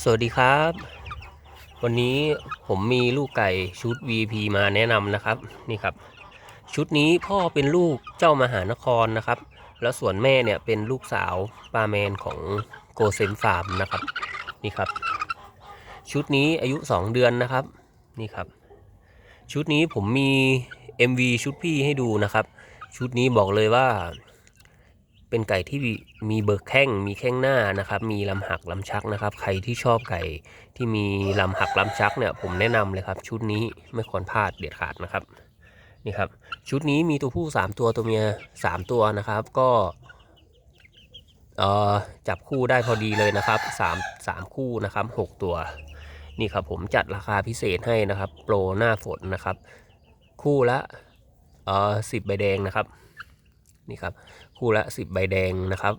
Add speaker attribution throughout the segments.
Speaker 1: สวัสดีครับ วันนี้ผมมีลูกไก่ชุด VP มาแนะนำนะครับนี่ครับ ชุดนี้พ่อเป็นลูกเจ้ามหานครนะครับ แล้วส่วนแม่เนี่ยเป็นลูกสาวปลาแมนของโกเซนฟาร์มนะครับนี่ครับ ชุดนี้อายุ 2 เดือนนะครับนี่ครับ ชุดนี้ผมมี MV ชุดพี่ให้ดูนะครับ ชุดนี้บอกเลยว่า เป็นไก่ที่มีเบิกแข้งมีแข้งหน้านะครับ มีลำหักลำชักนะครับ ใครที่ชอบไก่ที่มีลำหักลำชักเนี่ยผมแนะนำเลยครับ ชุดนี้ไม่ควรพลาดเด็ดขาดนะครับนี่ครับ ชุดนี้มีตัวผู้ 3 ตัวตัวเมีย 3 ตัวนะครับ ก็เออจับคู่ได้พอดีเลยนะครับ3 3คู่นะครับ 6 ตัวนี่ครับผมจัดราคาพิเศษให้นะครับ โปรหน้าฝนนะครับ คู่ละเอ่อสิบใบแดงนะครับ นี่ครับคู่ละสิบใบแดงนะครับ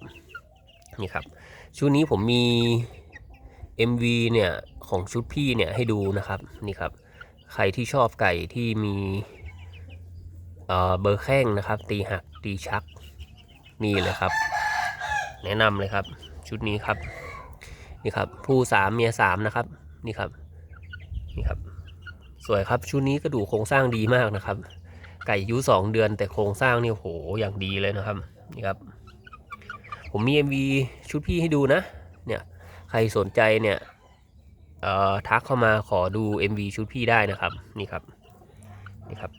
Speaker 1: นี่ครับชุดนี้ผมมี MV เนี่ยของชุดพี่เนี่ยให้ดูนะครับนี่ครับใครที่ชอบไก่ที่มีเเบอร์แข้งนะครับ ตีหักตีชักนี่เลยครับ แนะนำเลยครับ ชุดนี้ครับนี่ครับผู้สามเมียสามนะครับนี่ครับนี่ครับ สวยครับชุดนี้กระดูกโครงสร้างดีมากนะครับ ไก่อายุสองเดือนแต่โครงสร้างนี่โหอย่างดีเลยนะครับนี่ครับ ผมมี MV ชุดพี่ให้ดูนะ เนี่ยใครสนใจเนี่ยเอ่อทักเข้ามาขอดู MV ชุดพี่ได้นะครับ นี่ครับ นี่ครับ